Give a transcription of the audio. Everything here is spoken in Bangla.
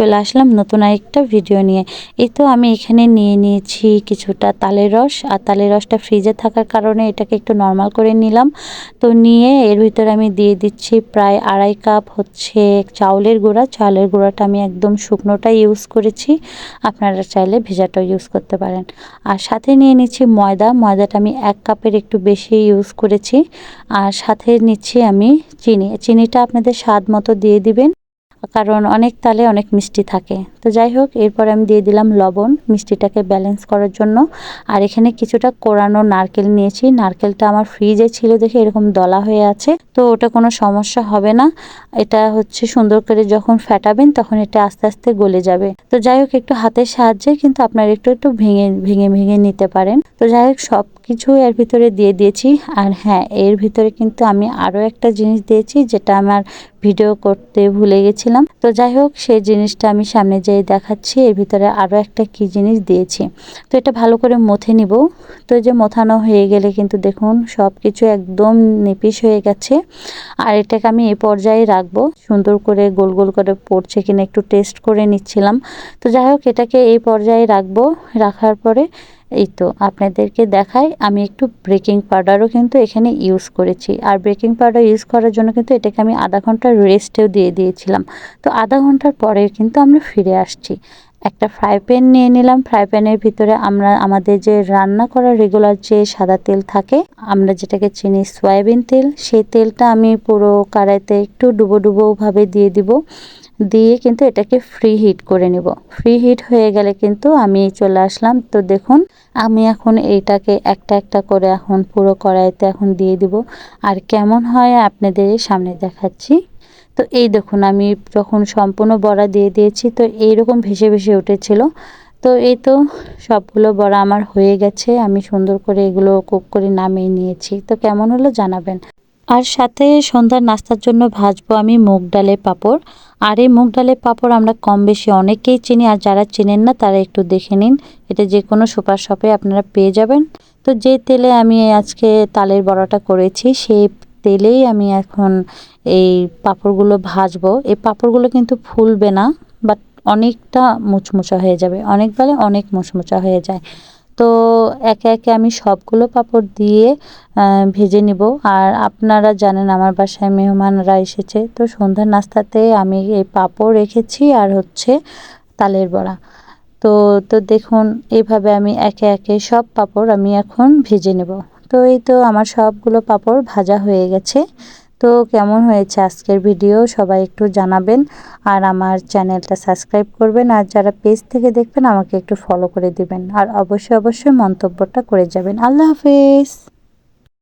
চলে আসলাম নতুন আরেকটা ভিডিও নিয়ে। এই তো আমি এখানে নিয়ে নিয়েছি কিছুটা তালের রস, আর তালের রসটা ফ্রিজে থাকার কারণে এটাকে একটু নর্মাল করে নিলাম। তো নিয়ে এর ভিতরে আমি দিয়ে দিচ্ছি প্রায় আড়াই কাপ হচ্ছে চাউলের গুঁড়া। চাউলের গুঁড়াটা আমি একদম শুকনোটাই ইউজ করেছি। আপনারা চাইলে ভেজাটাও ইউজ করতে পারেন। আর সাথে নিয়ে নিচ্ছি ময়দা। ময়দাটা আমি এক কাপের একটু বেশি ইউজ করেছি। আর সাথে নিচ্ছি আমি চিনি। চিনিটা আপনাদের স্বাদ মতো দিয়ে দিবেন। কারণ অনেক তালে অনেক মিষ্টি থাকে। তো যাই হোক, এরপর আমি দিয়ে দিলাম লবণ। মিষ্টিটাকে ব্যালেন্স করার জন্য। আর এখানে কিছুটা কোরানো নারকেল নিয়েছি। নারকেলটা আমার ফ্রিজে ছিল দেখে এরকম দলা হয়ে আছে। তো ওটা কোনো সমস্যা হবে না। এটা হচ্ছে সুন্দর করে যখন ফ্যাটাবেন তখন এটা আস্তে আস্তে গলে যাবে। তো যাই হোক, একটু হাতের সাহায্যে কিন্তু আপনার একটু একটু ভেঙে ভেঙে ভেঙে নিতে পারেন। তো যাই হোক সব কিছু এর ভিতরে দিয়ে দিয়েছি। আর হ্যাঁ এর ভিতরে কিন্তু আমি আরও একটা জিনিস দিয়েছি যেটা আমার ভিডিও করতে ভুলে গেছিলাম তো যাই হোক, সেই জিনিসটা আমি সামনে যেয়ে দেখাচ্ছি। এর ভিতরে আরও একটা কি জিনিস দিয়েছি। তো এটা ভালো করে মথে নিব। তো যে মথানো হয়ে গেলে কিন্তু দেখুন সব কিছু একদম নিপিস হয়ে গেছে। আর এটাকে আমি এই পর্যায়ে রাখব। সুন্দর করে গোল গোল করে পড়ছে কিনা একটু টেস্ট করে নিচ্ছিলাম। তো যাই হোক, এটাকে এই পর্যায়ে রাখব। রাখার পরে এই তো আপনাদেরকে দেখাই, আমি একটু বেকিং পাউডারও কিন্তু এখানে ইউজ করেছি। আর বেকিং পাউডার ইউজ করার জন্য কিন্তু এটাকে আমি আধা ঘণ্টা রেস্টেও দিয়ে দিয়েছিলাম। তো আধা ঘণ্টার পরে কিন্তু আমরা ফিরে আসছি। একটা ফ্রাই প্যান নিয়ে নিলাম। ফ্রাই প্যানের ভিতরে আমরা, আমাদের যে রান্না করার রেগুলার যে সাদা তেল থাকে, আমরা যেটাকে চিনি সয়াবিন তেল, সেই তেলটা আমি পুরো কড়াইতে একটু ডুবো ডুবোভাবে দিয়ে দিব। দিয়ে কিন্তু এটাকে ফ্রি হিট করে নিব। ফ্রি হিট হয়ে গেলে কিন্তু আমি চলে আসলাম। তো দেখুন, আমি এখন এইটাকে একটা একটা করে এখন পুরো কড়াইতে এখন দিয়ে দিব। আর কেমন হয় আপনাদের সামনে দেখাচ্ছি। তো এই দেখুন, আমি যখন সম্পূর্ণ বড়া দিয়ে দিয়েছি, তো এইরকম ভেসে ভেসে উঠেছিল। তো এই তো সবগুলো বড়া আমার হয়ে গেছে। আমি সুন্দর করে এগুলো কুক করে নামিয়ে নিয়েছি। তো কেমন হলো জানাবেন। আর সাথে সন্ধ্যার নাস্তার জন্য ভাজবো আমি মুগ ডালের পাঁপড়। আর এই মুগ ডালের পাঁপড় আমরা কম বেশি অনেকেই চিনি, আর যারা চেনেন না তারা একটু দেখে নিন। এটা যে কোনো সুপার শপে আপনারা পেয়ে যাবেন। তো যে তেলে আমি আজকে তালের বড়াটা করেছি, সেই তেলেই আমি এখন এই পাঁপড়গুলো ভাজবো। এই পাঁপড়গুলো কিন্তু ফুলবে না, বাট অনেকটা মুচমুচা হয়ে যাবে। অনেক বেলা অনেক মুচমুচা হয়ে যায়। তো একে একে আমি সবগুলো পাঁপড় দিয়ে ভেজে নিব। আর আপনারা জানেন আমার বাসায় মেহমানরা এসেছে। তো সন্ধ্যার নাস্তাতে আমি এই পাঁপড় রেখেছি আর হচ্ছে তালের বড়া। তো তো দেখুন এইভাবে আমি একে একে সব পাঁপড় আমি এখন ভেজে নেব। তো এই তো আমার সবগুলো পাঁপড় ভাজা হয়ে গেছে। তো কেমন হয়েছে আজকের ভিডিও সবাই একটু জানাবেন আর আমার চ্যানেলটা সাবস্ক্রাইব করবেন আর যারা পেজ থেকে দেখবেন আমাকে একটু ফলো করে দিবেন। আর অবশ্যই অবশ্যই মন্তব্যটা করে যাবেন। আল্লাহ হাফেজ!